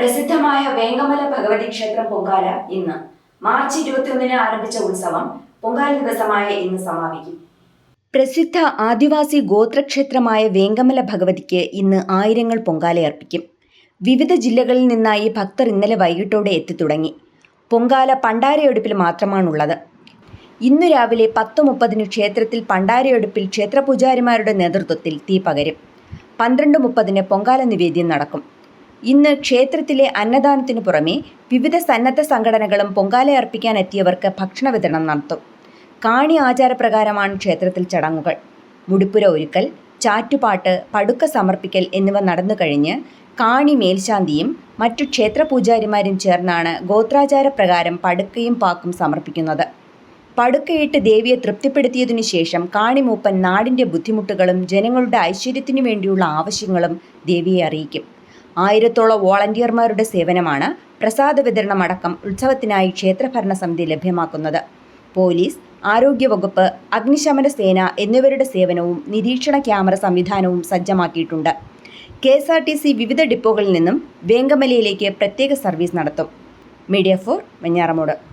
പ്രസിദ്ധമായ വേങ്ങമല ഭഗവതി ക്ഷേത്രം പൊങ്കാല ഇന്ന് മാർച്ച് ഇരുപത്തിയൊന്നിന് ആരംഭിച്ച ഉത്സവം പൊങ്കാല ദിവസമായ ഇന്ന് സമാപിക്കും. പ്രസിദ്ധ ആദിവാസി ഗോത്രക്ഷേത്രമായ വേങ്കമല ഭഗവതിക്ക് ഇന്ന് ആയിരങ്ങൾ പൊങ്കാല അർപ്പിക്കും. വിവിധ ജില്ലകളിൽ നിന്നായി ഭക്തർ ഇന്നലെ വൈകിട്ടോടെ എത്തിത്തുടങ്ങി പൊങ്കാല പണ്ടാരയൊടുപ്പിൽ മാത്രമാണുള്ളത്. ഇന്നു രാവിലെ പത്ത് മുപ്പതിന് ക്ഷേത്രത്തിൽ പണ്ടാരയൊടുപ്പിൽ ക്ഷേത്രപൂജാരിമാരുടെ നേതൃത്വത്തിൽ തീ പകരും. പന്ത്രണ്ട് മുപ്പതിന് പൊങ്കാല നിവേദ്യം നടക്കും. ഇന്ന് ക്ഷേത്രത്തിലെ അന്നദാനത്തിനു പുറമെ വിവിധ സന്നദ്ധ സംഘടനകളും പൊങ്കാല അർപ്പിക്കാൻ എത്തിയവർക്ക് ഭക്ഷണ വിതരണം നടത്തും. കാണി ആചാരപ്രകാരമാണ് ക്ഷേത്രത്തിൽ ചടങ്ങുകൾ. മുടിപ്പുര ഒരുക്കൽ ചാറ്റുപാട്ട് പടുക്ക സമർപ്പിക്കൽ എന്നിവ നടന്നു കഴിഞ്ഞ് കാണി മേൽശാന്തിയും മറ്റു ക്ഷേത്ര പൂജാരിമാരും ചേർന്നാണ് ഗോത്രാചാരപ്രകാരം പടുക്കയും പാക്കും സമർപ്പിക്കുന്നത്. പടുക്കയിട്ട് ദേവിയെ തൃപ്തിപ്പെടുത്തിയതിനു ശേഷം കാണിമൂപ്പൻ നാടിന്റെ ബുദ്ധിമുട്ടുകളും ജനങ്ങളുടെ ഐശ്വര്യത്തിനു വേണ്ടിയുള്ള ആവശ്യങ്ങളും ദേവിയെ അറിയിക്കും. ആയിരത്തോളം വോളണ്ടിയർമാരുടെ സേവനമാണ് പ്രസാദ വിതരണമടക്കം ഉത്സവത്തിനായി ക്ഷേത്രഭരണ സമിതി ലഭ്യമാക്കുന്നത്. പോലീസ് ആരോഗ്യവകുപ്പ് അഗ്നിശമന സേന എന്നിവരുടെ സേവനവും നിരീക്ഷണ ക്യാമറ സംവിധാനവും സജ്ജമാക്കിയിട്ടുണ്ട്. K S R T C വിവിധ ഡിപ്പോകളിൽ നിന്നും വേങ്കമലയിലേക്ക് പ്രത്യേക സർവീസ് നടത്തും. Media for Venjaramoodu